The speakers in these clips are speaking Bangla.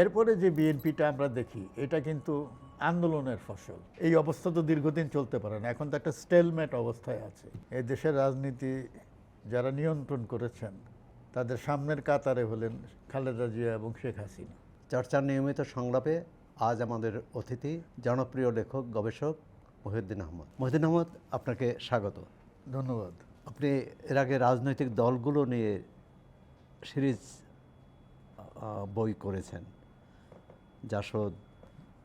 এরপরে যে বিএনপিটা আমরা দেখি এটা কিন্তু আন্দোলনের ফসল। এই অবস্থা তো দীর্ঘদিন চলতে পারে না। এখন তো একটা স্টেলমেট অবস্থায় আছে। এই দেশের রাজনীতি যারা নিয়ন্ত্রণ করেছেন তাদের সামনের কাতারে হলেন খালেদা জিয়া এবং শেখ হাসিনা। চর্চার নিয়মিত সংলাপে আজ আমাদের অতিথি জনপ্রিয় লেখক গবেষক মহিউদ্দিন আহমদ। মহিউদ্দিন আহমদ আপনাকে স্বাগত। ধন্যবাদ। আপনি এর আগে রাজনৈতিক দলগুলো নিয়ে সিরিজ বই করেছেন। জাসদ,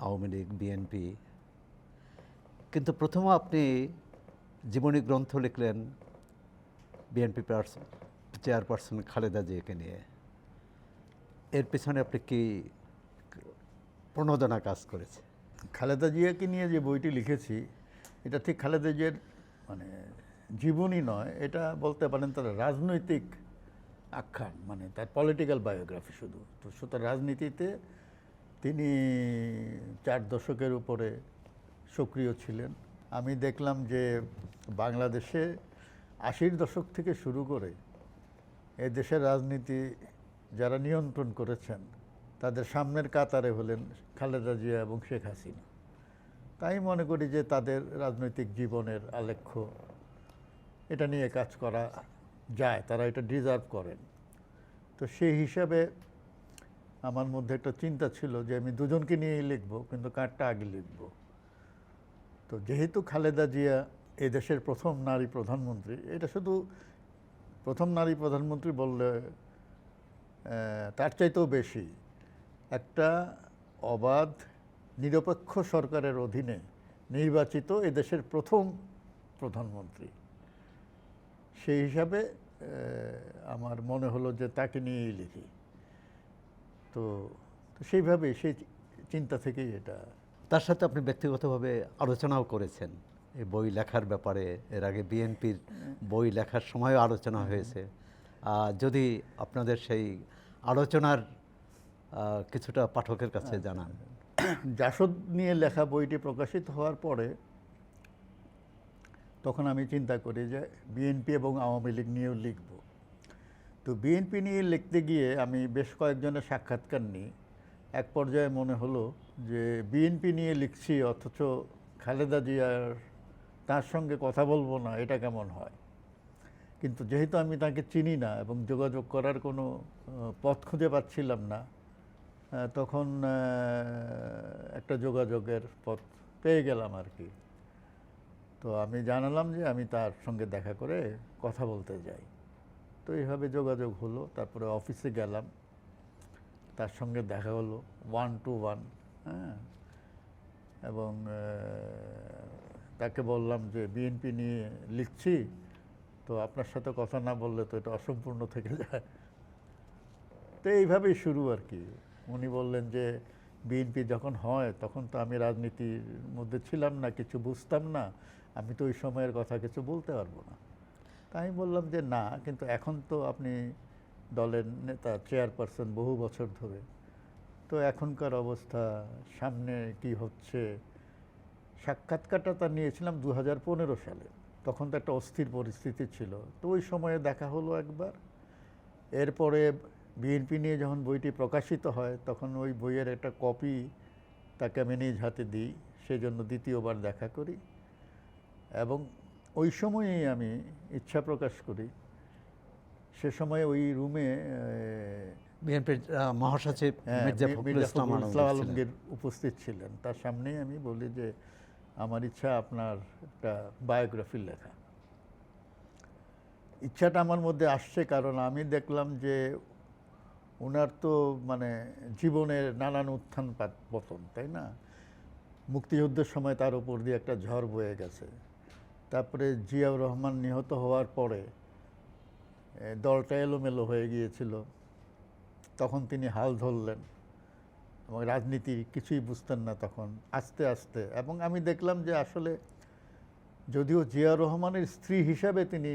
আওয়ামী লীগ বিএনপি কিন্তু প্রথম আপনি জীবনী গ্রন্থ লিখলেন বিএনপি পার্সন চেয়ারপারসন খালেদা জিয়াকে নিয়ে। এর পেছনে আপনি কি প্রণোদনা কাজ করেছে খালেদা জিয়াকে নিয়ে যে বইটি লিখেছি, এটা ঠিক খালেদা জিয়ার মানে জীবনী নয়, এটা বলতে পারেন তার রাজনৈতিক আখ্যান মানে তার পলিটিক্যাল বায়োগ্রাফি শুধু। তো সুতরাং রাজনীতিতে তিনি চার দশকের উপরে সক্রিয় ছিলেন। আমি দেখলাম যে বাংলাদেশে আশির দশক থেকে শুরু করে এ দেশের রাজনীতি যারা নিয়ন্ত্রণ করেছেন, তাদের সামনের কাতারে হলেন খালেদা জিয়া এবং শেখ হাসিনা। তাই মনে করি যে তাদের রাজনৈতিক জীবনের আলেখ্য, এটা নিয়ে কাজ করা যায়, তারা এটা ডিজার্ভ করেন। তো সেই হিসাবে আমার মধ্যে একটা চিন্তা ছিল যে আমি দুজনকে নিয়েই লিখব, কিন্তু কারটা আগে লিখব। তো যেহেতু খালেদা জিয়া এই দেশের প্রথম নারী প্রধানমন্ত্রী, এটা শুধু প্রথম নারী প্রধানমন্ত্রী বললে তার চাইতেও বেশি। একটা অবাধ, নিরপেক্ষ সরকারের অধীনে নির্বাচিত এদেশের প্রথম প্রধানমন্ত্রী। সেই হিসাবে আমার মনে হলো যে তাকে নিয়েই লিখি। তো তো সেইভাবে সেই চিন্তা থেকেই এটা। তার সাথে আপনি ব্যক্তিগতভাবে আলোচনাও করেছেন। এই বই লেখার ব্যাপারে এর আগে বিএনপির বই লেখার সময়ও আলোচনা হয়েছে। যদি আপনাদের সেই আলোচনার কিছুটা পাঠকের কাছে জানান। জাসদ নিয়ে লেখা বইটি প্রকাশিত হওয়ার পরে তখন আমি চিন্তা করি যে বিএনপি এবং আওয়ামী লীগ নিয়েও লিখব। তো বিএনপি নিয়ে লিখতে গিয়ে আমি বেশ কয়েকজনের সাক্ষাৎকার নিই। এক পর্যায়ে মনে হলো যে বিএনপি নিয়ে লিখছি, অথচ খালেদা জিয়ার তার সঙ্গে কথা বলব না, এটা কেমন হয়? কিন্তু যেহেতু আমি তাকে চিনি না এবং যোগাযোগ করার কোনো পথ খুঁজে পাচ্ছিলাম না তখন একটা যোগাযোগের পথ পেয়ে গেলাম আর কি। তো আমি জানালাম যে আমি তার সঙ্গে দেখা করে কথা বলতে যাই। তো এইভাবে যোগাযোগ হলো, তারপরে অফিসে গেলাম। তার সঙ্গে দেখা হলো ওয়ান টু ওয়ান হ্যাঁ? এবং তাকে বললাম যে বিএনপি নিয়ে লিখছি, তো আপনার সাথে কথা না বললে তো এটা অসম্পূর্ণ থেকে যায়। তো এইভাবেই শুরু আর কি। উনি বললেন যে বিএনপি যখন হয়, তখন তো আমি রাজনীতির মধ্যে ছিলাম না, কিছু বুঝতাম না। আমি তো ওই সময়ের কথা কিছু বলতে পারব না। আমি বললাম যে না, কিন্তু এখন তো আপনি দলের নেতা চেয়ারপারসন বহু বছর ধরে। তো এখনকার অবস্থা, সামনে কি হচ্ছে? সাক্ষাৎকারটা তার নিয়েছিলাম দু হাজার পনেরো সালে। তখন তো একটা অস্থির পরিস্থিতি ছিল। তো ওই সময়ে দেখা হলো একবার। এরপরে বিএনপি নিয়ে যখন বইটি প্রকাশিত হয়, তখন ওই বইয়ের একটা কপি তাকে আমি নিজ হাতে দিই। সেজন্য দ্বিতীয়বার দেখা করি। এবং ওই সময়েই আমি ইচ্ছা প্রকাশ করি। সে সময় ওই রুমে বিএনপির মহাসচিব ইসলাম আলমগীর উপস্থিত ছিলেন। তার সামনেই আমি বলি যে আমার ইচ্ছা আপনার একটা বায়োগ্রাফি লেখা। ইচ্ছাটা আমার মধ্যে আসছে কারণ আমি দেখলাম যে ওনার তো মানে জীবনের নানান উত্থান পতন তাই না? মুক্তিযুদ্ধের সময় তার উপর দিয়ে একটা ঝড় বয়ে গেছে। তারপরে জিয়াউর রহমান নিহত হওয়ার পরে দলটা এলোমেলো হয়ে গিয়েছিল। তখন তিনি হাল ধরলেন এবং রাজনীতি কিছুই বুঝতেন না তখন, আস্তে আস্তে। এবং আমি দেখলাম যে আসলে যদিও জিয়াউর রহমানের স্ত্রী হিসাবে তিনি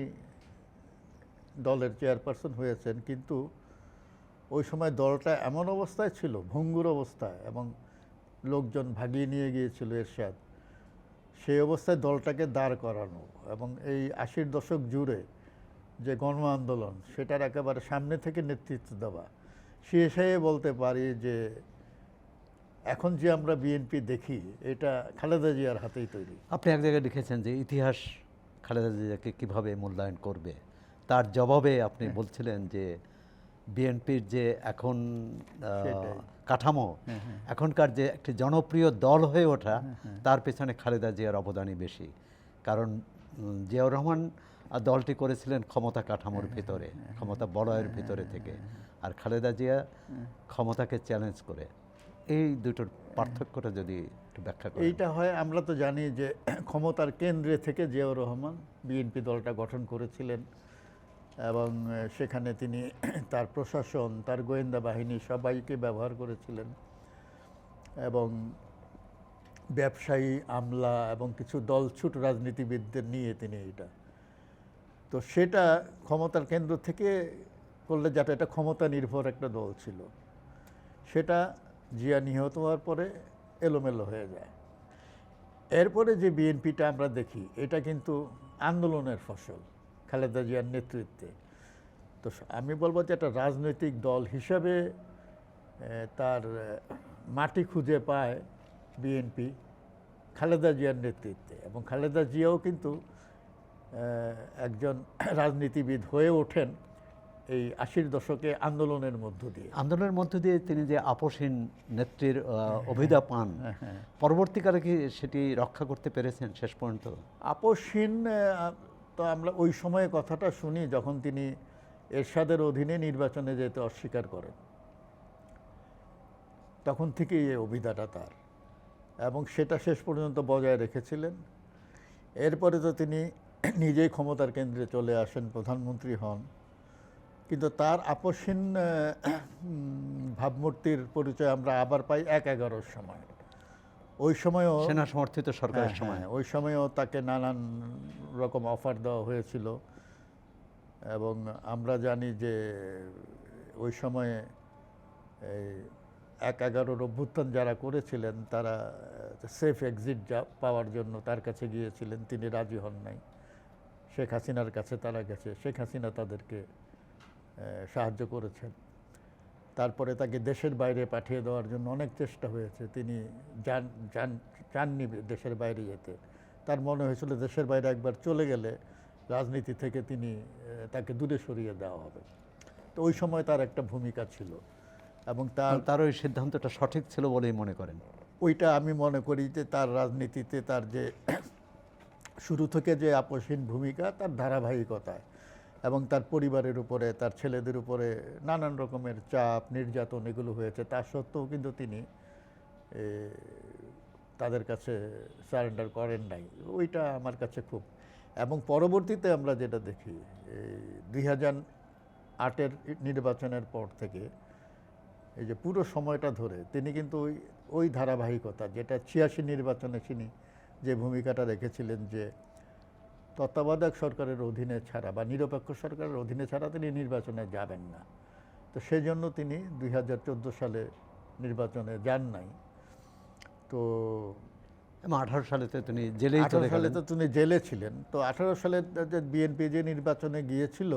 দলের চেয়ারপারসন হয়েছেন, কিন্তু ওই সময় দলটা এমন অবস্থায় ছিল, ভঙ্গুর অবস্থায় এবং লোকজন ভাগিয়ে নিয়ে গিয়েছিল এরশাদ। সেই অবস্থায় দলটাকে দাঁড় করানো এবং এই আশির দশক জুড়ে যে গণ আন্দোলন সেটার একেবারে সামনে থেকে নেতৃত্ব দেওয়া সে হিসেবে বলতে পারি যে এখন যে আমরা বিএনপি দেখি এটা খালেদা জিয়ার হাতেই তৈরি আপনি এক জায়গায় লিখেছেন যে ইতিহাস খালেদা জিয়াকে কীভাবে মূল্যায়ন করবে তার জবাবে আপনি হ্যাঁ। বলছিলেন যে বিএনপির যে এখন কাঠামো এখনকার যে একটি জনপ্রিয় দল হয়ে ওঠা তার পেছনে খালেদা জিয়ার অবদানই বেশি। কারণ জিয়াউর রহমান দলটি করেছিলেন ক্ষমতা কাঠামোর ভিতরে ক্ষমতা বলয়ের ভিতরে থেকে। আর খালেদা জিয়া ক্ষমতাকে চ্যালেঞ্জ করে। এই দুটোর পার্থক্যটা যদি একটু ব্যাখ্যা করেন। এইটা হয় আমরা তো জানি যে ক্ষমতার কেন্দ্রে থেকে জিয়াউর রহমান বিএনপি দলটা গঠন করেছিলেন। এবং সেখানে তিনি তার প্রশাসন, তার গোয়েন্দা বাহিনী সবাইকে ব্যবহার করেছিলেন এবং ব্যবসায়ী, আমলা এবং কিছু দলছুট রাজনীতিবিদদের নিয়ে তিনি এটা। তো সেটা ক্ষমতার কেন্দ্র থেকে করলে যাতে এটা ক্ষমতা নির্ভর একটা দল ছিল, সেটা জিয়া নিহত হওয়ার পরে এলোমেলো হয়ে যায়। এরপরে যে বিএনপিটা আমরা দেখি, এটা কিন্তু আন্দোলনের ফসল। খালেদা জিয়ার নেতৃত্বে। তো আমি বলব যে একটা রাজনৈতিক দল হিসাবে তার মাটি খুঁজে পায় বিএনপি খালেদা জিয়ার নেতৃত্বে। এবং খালেদা জিয়াও কিন্তু একজন রাজনীতিবিদ হয়ে ওঠেন এই আশির দশকে আন্দোলনের মধ্য দিয়ে। আন্দোলনের মধ্য দিয়ে তিনি যে আপোষহীন নেত্রীর অভিধা পান হ্যাঁ। পরবর্তীকালে কি সেটি রক্ষা করতে পেরেছেন শেষ পর্যন্ত? আপোষহীন আহ, তো আমরা ওই সময়ে কথাটা শুনি যখন তিনি এরশাদের অধীনে নির্বাচনে যেতে অস্বীকার করেন। তখন থেকেই এই অভিধাটা তার এবং সেটা শেষ পর্যন্ত বজায় রেখেছিলেন। এরপরে তো তিনি নিজেই ক্ষমতার কেন্দ্রে চলে আসেন, প্রধানমন্ত্রী হন। কিন্তু তার আপসীন ভাবমূর্তির পরিচয় আমরা আবার পাই এক এগারোর সময়। ওই সময়ও সেনা সমর্থিত সরকারের হ্যাঁ, সময়। হ্যাঁ, ওই সময়ও তাকে নানান রকম অফার দেওয়া হয়েছিল। এবং আমরা জানি যে ওই সময়ে এই এক এগারোর অভ্যুত্থান যারা করেছিলেন তারা সেফ এক্সিট যা পাওয়ার জন্য তার কাছে গিয়েছিলেন তিনি রাজি হন নাই। শেখ হাসিনার কাছে তারা গেছে। শেখ হাসিনা তাদেরকে সাহায্য করেছেন। তারপরে তাকে দেশের বাইরে পাঠিয়ে দেওয়ার জন্য অনেক চেষ্টা হয়েছে। তিনি যান যান চাননি দেশের বাইরে যেতে। তার মনে হয়েছিল দেশের বাইরে একবার চলে গেলে রাজনীতি থেকে তিনি তাকে দূরে সরিয়ে দেওয়া হবে। তো ওই সময় তার একটা ভূমিকা ছিল এবং তার তার ওই সিদ্ধান্তটা সঠিক ছিল বলেই মনে করেন? ওইটা আমি মনে করি যে তার রাজনীতিতে তার যে শুরু থেকে যে আপোষহীন ভূমিকা তার ধারাবাহিকতায় এবং তার পরিবারের উপরে, তার ছেলেদের উপরে নানান রকমের চাপ, নির্যাতন এগুলো হয়েছে। তা সত্ত্বেও কিন্তু তিনি তাদের কাছে সারেন্ডার করেন নাই। ওইটা আমার কাছে খুব। এবং পরবর্তীতে আমরা যেটা দেখি দুই হাজার আটের নির্বাচনের পর থেকে, এই যে পুরো সময়টা ধরে তিনি কিন্তু ওই ওই ধারাবাহিকতা, যেটা ছিয়াশি নির্বাচনে তিনি যে ভূমিকাটা রেখেছিলেন যে তত্ত্বাবধায়ক সরকারের অধীনে ছাড়া বা নিরপেক্ষ সরকারের অধীনে ছাড়া তিনি নির্বাচনে যাবেন না। তো সেই জন্য তিনি দুই হাজার চোদ্দ সালে নির্বাচনে যান নাই। তো আঠারো সালেতে তিনি জেলে আঠারো সালে তো তিনি জেলে ছিলেন। তো আঠারো সালে যে বিএনপি যে নির্বাচনে গিয়েছিল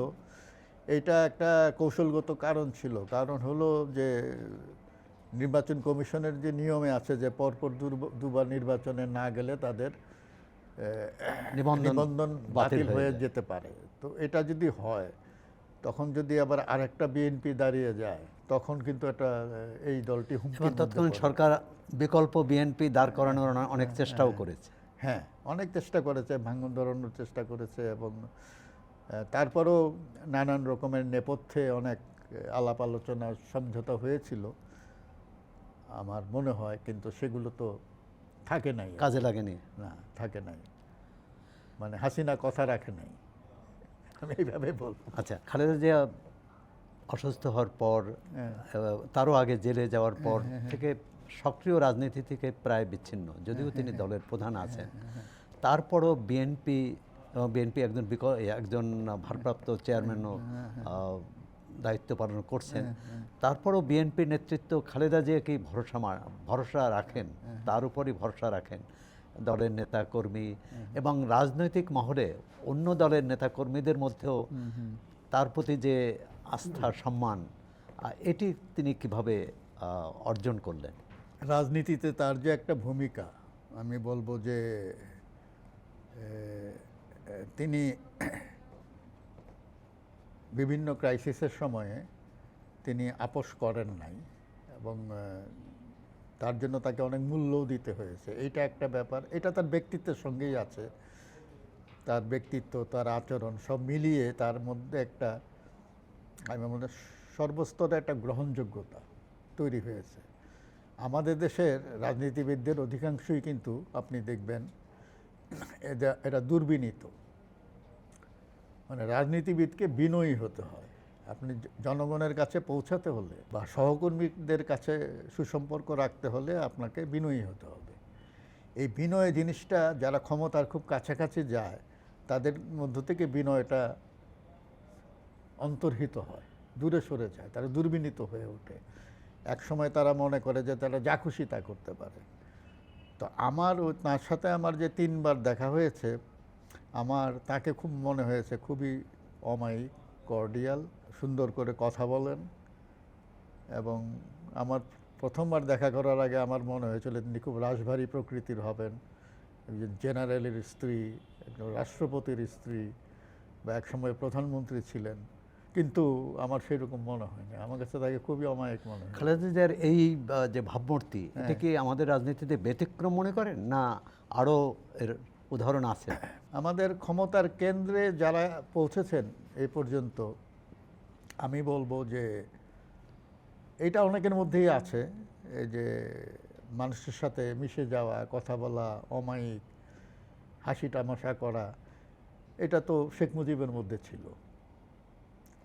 এটা একটা কৌশলগত কারণ ছিল। কারণ হলো যে নির্বাচন কমিশনের যে নিয়মে আছে যে পরপর দুবার নির্বাচনে না গেলে তাদের নিবন্ধন নিবন্ধন বাতিল হয়ে হয়ে যেতে পারে। তো এটা যদি হয় তখন যদি আবার আরেকটা বিএনপি দাঁড়িয়ে যায় তখন কিন্তু এটা এই দলটি হুমকি তৎকালীন সরকার বিকল্প বিএনপি দাঁড় করানোর অনেক চেষ্টাও করেছে। হ্যাঁ অনেক চেষ্টা করেছে ভাঙন ধরানোর চেষ্টা করেছে এবং তারপরও নানান রকমের নেপথ্যে অনেক আলাপ আলোচনা সমঝোতা হয়েছিল। আমার মনে হয় কিন্তু সেগুলো তো থাকে নাই। কাজে লাগেনি। না থাকে নাই। মানে হাসিনা কথা রাখে নাই। আমি এইভাবে বলব। আচ্ছা খালেদা জিয়া অসুস্থ হওয়ার পর হ্যাঁ। তারও আগে জেলে যাওয়ার পর থেকে সক্রিয় রাজনীতি থেকে প্রায় বিচ্ছিন্ন। যদিও তিনি দলের প্রধান আছেন। তারপরও বিএনপি এবং বিএনপি একজন একজন ভারপ্রাপ্ত চেয়ারম্যানও দায়িত্ব পালন করছেন। তারপরও বিএনপি নেতৃত্ব খালেদা জিয়া কি ভরসা ভরসা রাখেন। তার উপরই ভরসা রাখেন দলের নেতা কর্মী এবং রাজনৈতিক মহলে অন্য দলের নেতা কর্মীদের মধ্যেও তার প্রতি যে আস্থা সম্মান এটি তিনি কীভাবে অর্জন করলেন? রাজনীতিতে তার যে একটা ভূমিকা আমি বলব যে তিনি বিভিন্ন ক্রাইসিসের সময়ে তিনি আপোষ করেন নাই এবং তার জন্য তাকে অনেক মূল্যও দিতে হয়েছে। এইটা একটা ব্যাপার। এটা তার ব্যক্তিত্বের সঙ্গেই আছে। তার ব্যক্তিত্ব, তার আচরণ সব মিলিয়ে তার মধ্যে একটা, আমি মনে সর্বস্তরে একটা গ্রহণযোগ্যতা তৈরি হয়েছে। আমাদের দেশের রাজনীতিবিদদের অধিকাংশই কিন্তু আপনি দেখবেন এটা এটা দুর্বিনীত। মানে রাজনীতিবিদকে বিনয়ী হতে হয়। আপনি জনগণের কাছে পৌঁছাতে হলে বা সহকর্মীদের কাছে সুসম্পর্ক রাখতে হলে আপনাকে বিনয়ী হতে হবে। এই বিনয় জিনিসটা যারা ক্ষমতার খুব কাছাকাছি যায়, তাদের মধ্য থেকে বিনয়টা অন্তর্হিত হয়, দূরে সরে যায়, তারা দুর্বিনীত হয়ে ওঠে। এক সময় তারা মনে করে যে তারা যা খুশি তা করতে পারে। তো আমার তার সাথে আমার যে তিনবার দেখা হয়েছে আমার তাকে খুব মনে হয়েছে খুবই অমায়িক কর্ডিয়াল সুন্দর করে কথা বলেন। এবং আমার প্রথমবার দেখা করার আগে আমার মনে হয়েছিল তিনি খুব রাশভারী প্রকৃতির হবেন। একজন জেনারেলের স্ত্রী একজন রাষ্ট্রপতির স্ত্রী বা একসময় প্রধানমন্ত্রী ছিলেন। কিন্তু আমার সেরকম মনে হয়নি। আমার কাছে তাকে খুবই অমায়িক মনে হয় খালেদা জিয়ার এই যে ভাবমূর্তি এটা কি আমাদের রাজনীতিতে ব্যতিক্রম মনে করেন? না আরও এর উদাহরণ আছে? আমাদের ক্ষমতার কেন্দ্রে যারা পৌঁছেছেন এই পর্যন্ত, আমি বলব যে এটা অনেকের মধ্যেই আছে, এই যে মানুষের সাথে মিশে যাওয়া, কথা বলা, অমায়িক, হাসি তামাশা করা, এটা তো শেখ মুজিবের মধ্যে ছিল,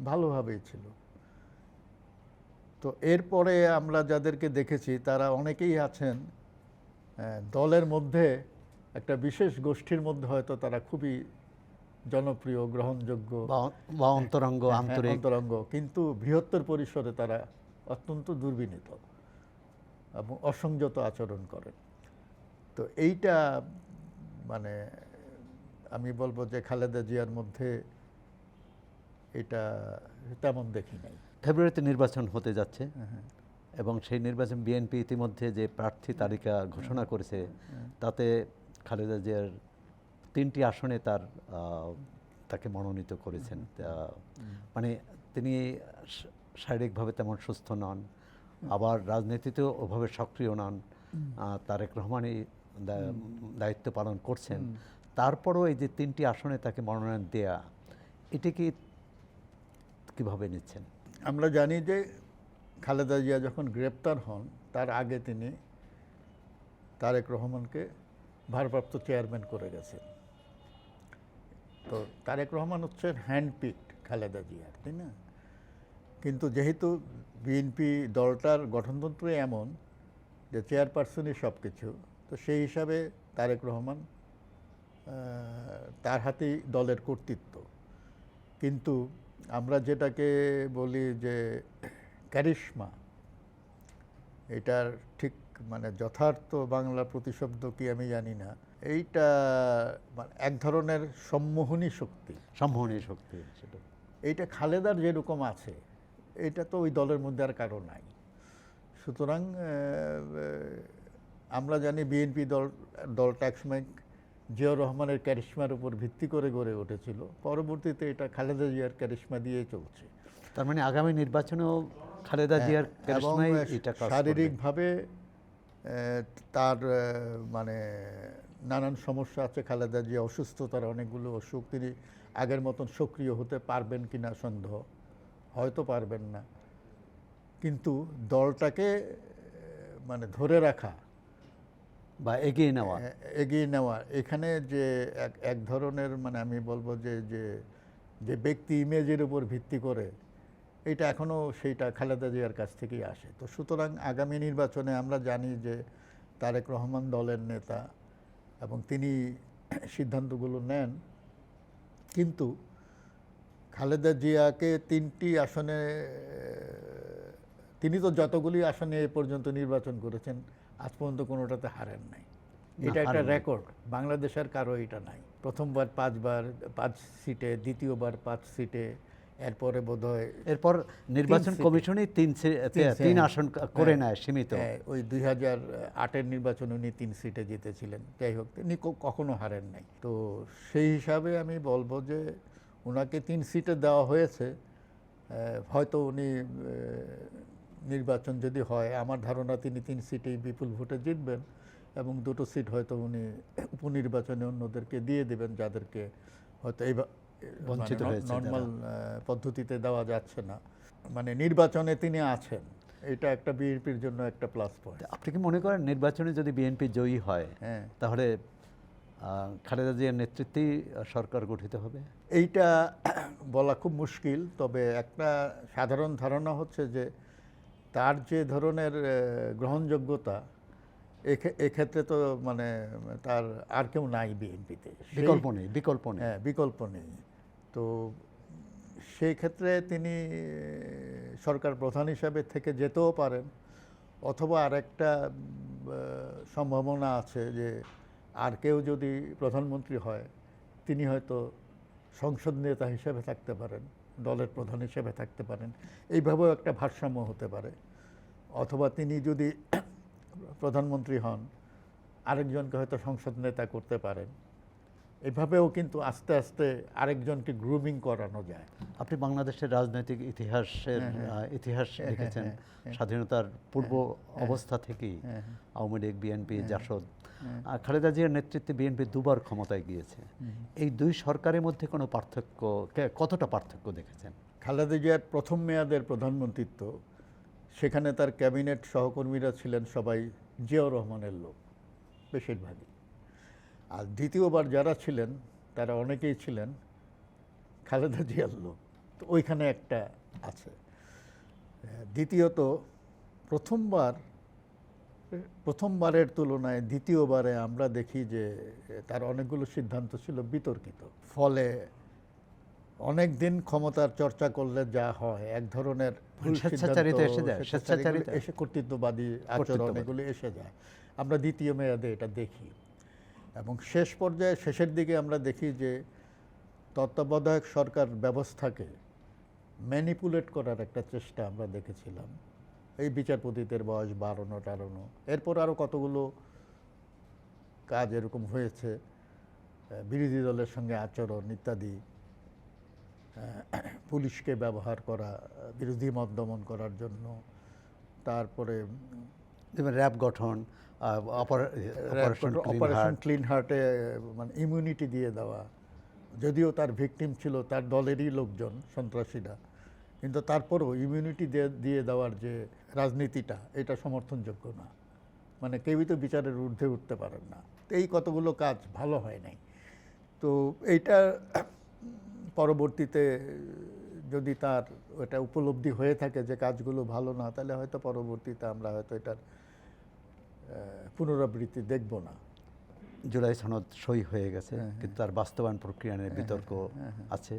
ভালোভাবেই ছিল। তো এরপরে আমরা যাদেরকে দেখেছি, তারা অনেকেই আছেন দলের মধ্যে একটা বিশেষ গোষ্ঠীর মধ্যে হয়তো তারা খুবই জনপ্রিয় গ্রহণযোগ্য। বা- অন্তরঙ্গ হ্যাঁ, আন্তরিক। অন্তরঙ্গ। কিন্তু বৃহত্তর পরিসরে তারা অত্যন্ত দুর্বিনীত এবং অসংযত আচরণ করেন। তো এইটা মানে আমি বলব যে খালেদা জিয়ার মধ্যে এটা তেমন দেখি নাই। ফেব্রুয়ারিতে নির্বাচন হতে যাচ্ছে হ্যাঁ, এবং সেই নির্বাচন বিএনপি ইতিমধ্যে যে প্রার্থী তালিকা ঘোষণা করেছে তাতে খালেদা জিয়ার তিনটি আসনে তার তাকে মনোনীত করেছেন। মানে তিনি শারীরিকভাবে তেমন সুস্থ নন আবার রাজনীতিতেও ওভাবে সক্রিয় নন। তারেক রহমানই দায়িত্ব পালন করছেন। তারপরও এই যে তিনটি আসনে তাকে মনোনয়ন দেয়া এটা কি কীভাবে নিচ্ছেন? আমরা জানি যে খালেদা জিয়া যখন গ্রেপ্তার হন তার আগে তিনি তারেক রহমানকে ভারপ্রাপ্ত চেয়ারম্যান করে গেছেন। তো তারেক রহমান হচ্ছেন হ্যান্ডপিকড খালেদা জিয়ার, তাই না? কিন্তু যেহেতু বিএনপি দলটার গঠনতন্ত্র এমন যে চেয়ারপারসনই সব কিছু তো সেই হিসাবে তারেক রহমান তার হাতেই দলের কর্তৃত্ব। কিন্তু আমরা যেটাকে বলি যে ক্যারিশমা এটার ঠিক মানে যথার্থ বাংলা প্রতিশব্দ কি আমি জানি না। এইটা মানে এক ধরনের সম্মোহনী শক্তি। সম্মোহনী শক্তি সেটা। এইটা খালেদার যেরকম আছে এটা তো ওই দলের মধ্যে আর কারও নাই। সুতরাং আমরা জানি বিএনপি দল দলটা একসময় জিয়াউর রহমানের ক্যারিশমার উপর ভিত্তি করে গড়ে উঠেছিল। পরবর্তীতে এটা খালেদা জিয়ার ক্যারিশমা দিয়ে চলছে। তার মানে আগামী নির্বাচনেও খালেদা জিয়ার কাজ করবে। শারীরিকভাবে তার মানে নানান সমস্যা আছে খালেদা জিয়া অসুস্থতার অনেকগুলো অসুখ। তিনি আগের মতন সক্রিয় হতে পারবেন কিনা সন্দেহ হয়তো পারবেন না। কিন্তু দলটাকে মানে ধরে রাখা বা এগিয়ে নেওয়া। এগিয়ে নেওয়া। এখানে যে এক এক ধরনের মানে আমি বলব যে যে যে ব্যক্তি ইমেজের উপর ভিত্তি করে এটা এখনও সেইটা খালেদা জিয়ার কাছ থেকেই আসে। তো সুতরাং আগামী নির্বাচনে আমরা জানি যে তারেক রহমান দলের নেতা এবং তিনি সিদ্ধান্তগুলো নেন। কিন্তু খালেদা জিয়াকে তিনটি আসনে তিনি তো যতগুলি আসনে এ পর্যন্ত নির্বাচন করেছেন আজ পর্যন্ত কোনোটাতে হারেন নাই। এটা একটা রেকর্ড। বাংলাদেশের কারও এটা নাই। প্রথমবার পাঁচবার পাঁচ সিটে দ্বিতীয়বার পাঁচ সিটে এরপরে বোধ হয় এরপর নির্বাচন কমিশনই তিন তিন আসন করে নেয় সীমিত। হ্যাঁ, ওই দুই হাজার আটের নির্বাচন উনি তিন সিটে জিতেছিলেন। যাই হোক তিনি কখনো হারেন নাই। তো সেই হিসাবে আমি বলব যে ওনাকে তিন সিটে দেওয়া হয়েছে। হয়তো উনি নির্বাচন যদি হয় আমার ধারণা তিনি তিন সিটেই বিপুল ভোটে জিতবেন এবং দুটো সিট হয়তো উনি উপনির্বাচনে অন্যদেরকে দিয়ে দেবেন যাদেরকে হয়তো এই বঞ্চিত হয়েছে নর্মাল পদ্ধতিতে দেওয়া যাচ্ছে না। মানে নির্বাচনে তিনি আছেন। এটা একটা বিএনপির জন্য একটা প্লাস পয়েন্ট আপনি কি মনে করেন নির্বাচনে যদি বিএনপি জয়ী হয় হ্যাঁ। তাহলে খালেদা জিয়ার নেতৃত্বেই সরকার গঠিত হবে? এইটা বলা খুব মুশকিল তবে একটা সাধারণ ধারণা হচ্ছে যে তার যে ধরনের গ্রহণযোগ্যতা এক্ষেত্রে তো মানে তার আর কেউ নাই বিএনপিতে। বিকল্প নেই বিকল্প নেই। হ্যাঁ বিকল্প নেই। তো সেই ক্ষেত্রে তিনি সরকার প্রধান হিসাবে থেকে যেতেও পারেন। অথবা আরেকটা সম্ভাবনা আছে যে আর কেউ যদি প্রধানমন্ত্রী হয়, তিনি হয়তো সংসদ নেতা হিসেবে থাকতে পারেন, দলের প্রধান হিসেবে থাকতে পারেন। এইভাবেও একটা ভারসাম্য হতে পারে। অথবা তিনি যদি প্রধানমন্ত্রী হন, আরেকজনকে হয়তো সংসদ নেতা করতে পারেন। এভাবেও কিন্তু আস্তে আস্তে আরেকজনকে গ্রুমিং করানো যায়। আপনি বাংলাদেশের রাজনৈতিক ইতিহাসের হ্যাঁ, ইতিহাস লিখেছেন স্বাধীনতার পূর্ব অবস্থা থেকেই আওয়ামী লীগ বিএনপি জাসদ। খালেদা জিয়ার নেতৃত্বে বিএনপি দুবার ক্ষমতায় গিয়েছে। এই দুই সরকারের মধ্যে কোনো পার্থক্য কে- কতটা পার্থক্য দেখেছেন? খালেদা জিয়ার প্রথম মেয়াদের প্রধানমন্ত্রিত্ব সেখানে তার ক্যাবিনেট সহকর্মীরা ছিলেন সবাই জিয়াউর রহমানের লোক বেশিরভাগই। আর দ্বিতীয়বার যারা ছিলেন তারা অনেকেই ছিলেন খালেদা জিয়ার লোক। তো ওইখানে একটা আছে। দ্বিতীয়ত প্রথমবার প্রথমবারের তুলনায় দ্বিতীয়বারে আমরা দেখি যে তার অনেকগুলো সিদ্ধান্ত ছিল বিতর্কিত। ফলে অনেক দিন ক্ষমতার চর্চা করলে যা হয় এক ধরনের স্বেচ্ছাচারিতা। এসে কর্তৃত্ববাদী আচরণ এগুলো এসে যায়। আমরা দ্বিতীয় মেয়াদে এটা দেখি। এবং শেষ পর্যায়ে শেষের দিকে আমরা দেখি যে তত্ত্বাবধায়ক সরকার ব্যবস্থাকে ম্যানিপুলেট করার একটা চেষ্টা আমরা দেখেছিলাম। এই বিচারপতিদের বয়স বাড়ানো টাড়ানো এরপর আরও কতগুলো কাজ এরকম হয়েছে বিরোধী দলের সঙ্গে আচরণ ইত্যাদি পুলিশকে ব্যবহার করা, বিরোধী মত দমন করার জন্য, তারপরে র্যাব গঠন অপারেশন অপারেশন ক্লিন হার্টে মানে ইমিউনিটি দিয়ে দেওয়া। যদিও তার ভিকটিম ছিল তার দলেরই লোকজন সন্ত্রাসীরা। কিন্তু তারপরও ইমিউনিটি দিয়ে দেওয়ার যে রাজনীতিটা এটা সমর্থনযোগ্য না। মানে কেউই তো বিচারের ঊর্ধ্বে উঠতে পারেন না। তো এই কতগুলো কাজ ভালো হয় নাই। তো এইটা পরবর্তীতে যদি তার ওটা উপলব্ধি হয়ে থাকে যে কাজগুলো ভালো না তাহলে হয়তো পরবর্তীতে আমরা হয়তো এটার পুনরাবৃত্তি দেখব না। জুলাই সনদ সই হয়ে গেছে হ্যাঁ, কিন্তু তার বাস্তবায়ন প্রক্রিয়া নিয়ে বিতর্ক আছে।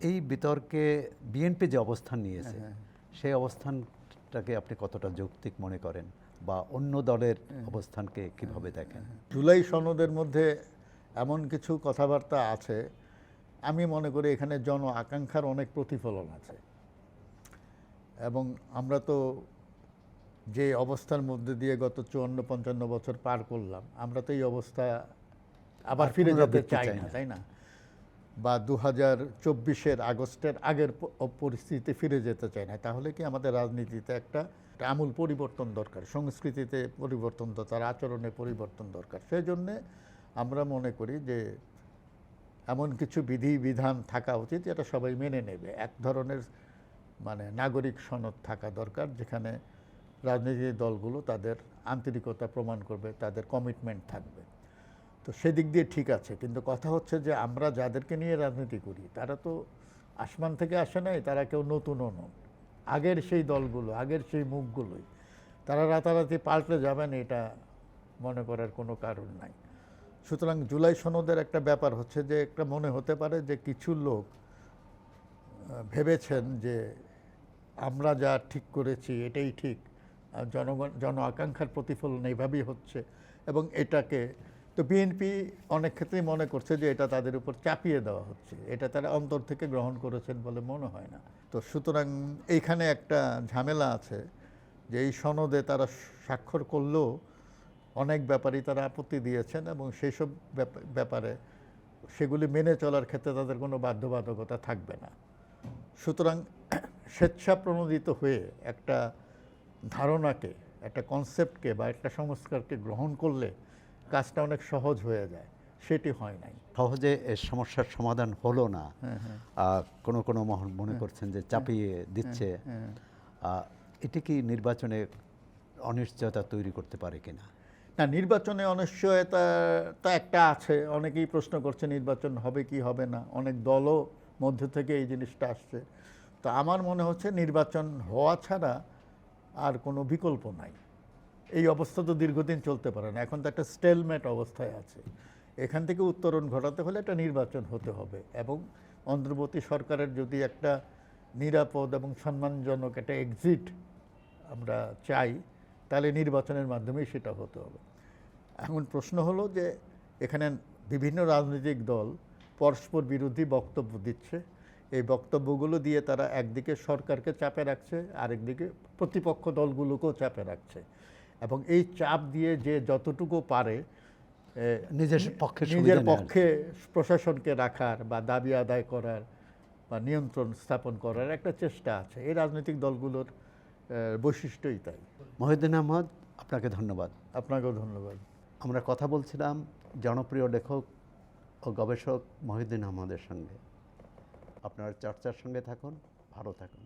এই বিতর্কে বিএনপি যে অবস্থান নিয়েছে হ্যাঁ, সেই অবস্থানটাকে আপনি কতটা যৌক্তিক মনে করেন? বা অন্য দলের হ্যাঁ, অবস্থানকে কীভাবে দেখেন? জুলাই সনদের মধ্যে এমন কিছু কথাবার্তা আছে আমি মনে করি এখানে জন আকাঙ্ক্ষার অনেক প্রতিফলন আছে। এবং আমরা তো যে অবস্থার মধ্যে দিয়ে গত চুয়ান্ন পঞ্চান্ন বছর পার করলাম আমরা তো এই অবস্থা আবার ফিরে যেতে চাই না। তাই না? বা দু হাজার চব্বিশের আগস্টের আগের পরিস্থিতিতে ফিরে যেতে চাই না তাহলে কি আমাদের রাজনীতিতে একটা একটা আমূল পরিবর্তন দরকার? সংস্কৃতিতে পরিবর্তন দরকার আচরণে পরিবর্তন দরকার। সেই জন্যে আমরা মনে করি যে এমন কিছু বিধি বিধান থাকা উচিত যেটা সবাই মেনে নেবে। এক ধরনের মানে নাগরিক সনদ থাকা দরকার যেখানে রাজনৈতিক দলগুলো তাদের আন্তরিকতা প্রমাণ করবে, তাদের কমিটমেন্ট থাকবে। তো সেদিক দিয়ে ঠিক আছে, কিন্তু কথা হচ্ছে যে আমরা যাদেরকে নিয়ে রাজনীতি করি, তারা তো আসমান থেকে আসে নাই, তারা কেউ নতুনও নন। আগের সেই দলগুলো, আগের সেই মুখগুলোই, তারা রাতারাতি পাল্টে যাবেন এটা মনে করার কোনো কারণ নাই। সুতরাং জুলাই সনদের একটা ব্যাপার হচ্ছে যে, একটা মনে হতে পারে যে কিছু লোক ভেবেছেন যে আমরা যা ঠিক করেছি, এটাই ঠিক জনগণ জন আকাঙ্ক্ষার প্রতিফলন এইভাবেই হচ্ছে। এবং এটাকে তো বিএনপি অনেক ক্ষেত্রেই মনে করছে যে এটা তাদের উপর চাপিয়ে দেওয়া হচ্ছে। এটা তারা অন্তর থেকে গ্রহণ করেছেন বলে মনে হয় না। তো সুতরাং এইখানে একটা ঝামেলা আছে যে এই সনদে তারা স্বাক্ষর করলেও অনেক ব্যাপারই তারা আপত্তি দিয়েছেন এবং সেই সব ব্যাপারে সেগুলি মেনে চলার ক্ষেত্রে তাদের কোনো বাধ্যবাধকতা থাকবে না। সুতরাং স্বেচ্ছা প্রণোদিত হয়ে একটা ধারণাকে একটা কনসেপ্টকে বা একটা সংস্কারকে গ্রহণ করলে কাজটা অনেক সহজ হয়ে যায়। সেটি হয় নাই। সহজে এর সমস্যার সমাধান হলো না। হ্যাঁ হ্যাঁ। কোনো কোনো মহল মনে করছেন যে চাপিয়ে দিচ্ছে। হ্যাঁ। এটি কি নির্বাচনে অনিশ্চয়তা তৈরি করতে পারে কিনা না নির্বাচনে অনিশ্চয়তা তা একটা আছে। অনেকেই প্রশ্ন করছে নির্বাচন হবে কি হবে না। অনেক দলও মধ্যে থেকে এই জিনিসটা আসছে। তো আমার মনে হচ্ছে নির্বাচন হওয়া ছাড়া আর কোনো বিকল্প নাই। এই অবস্থা তো দীর্ঘদিন চলতে পারে না। এখন তো একটা স্টেলমেট অবস্থায় আছে। এখান থেকে উত্তরণ ঘটাতে হলে একটা নির্বাচন হতে হবে এবং অন্তর্বর্তী সরকারের যদি একটা নিরাপদ এবং সম্মানজনক একটা এক্সিট আমরা চাই, তাহলে নির্বাচনের মাধ্যমেই সেটা হতে হবে। এখন প্রশ্ন হলো যে, এখানে বিভিন্ন রাজনৈতিক দল পরস্পর বিরোধী বক্তব্য দিচ্ছে। এই বক্তব্যগুলো দিয়ে তারা একদিকে সরকারকে চাপে রাখছে আরেকদিকে প্রতিপক্ষ দলগুলোকেও চাপে রাখছে। এবং এই চাপ দিয়ে যে যতটুকু পারে নিজের পক্ষে নিজের পক্ষে প্রশাসনকে রাখার বা দাবি আদায় করার বা নিয়ন্ত্রণ স্থাপন করার একটা চেষ্টা আছে। এই রাজনৈতিক দলগুলোর বৈশিষ্ট্যই তাই। মহিউদ্দিন আহমদ আপনাকে ধন্যবাদ। আপনাকেও ধন্যবাদ। আমরা কথা বলছিলাম জনপ্রিয় লেখক ও গবেষক মহিউদ্দিন আহমদের সঙ্গে। আপনার চর্চার সঙ্গে থাকুন ভালো থাকুন।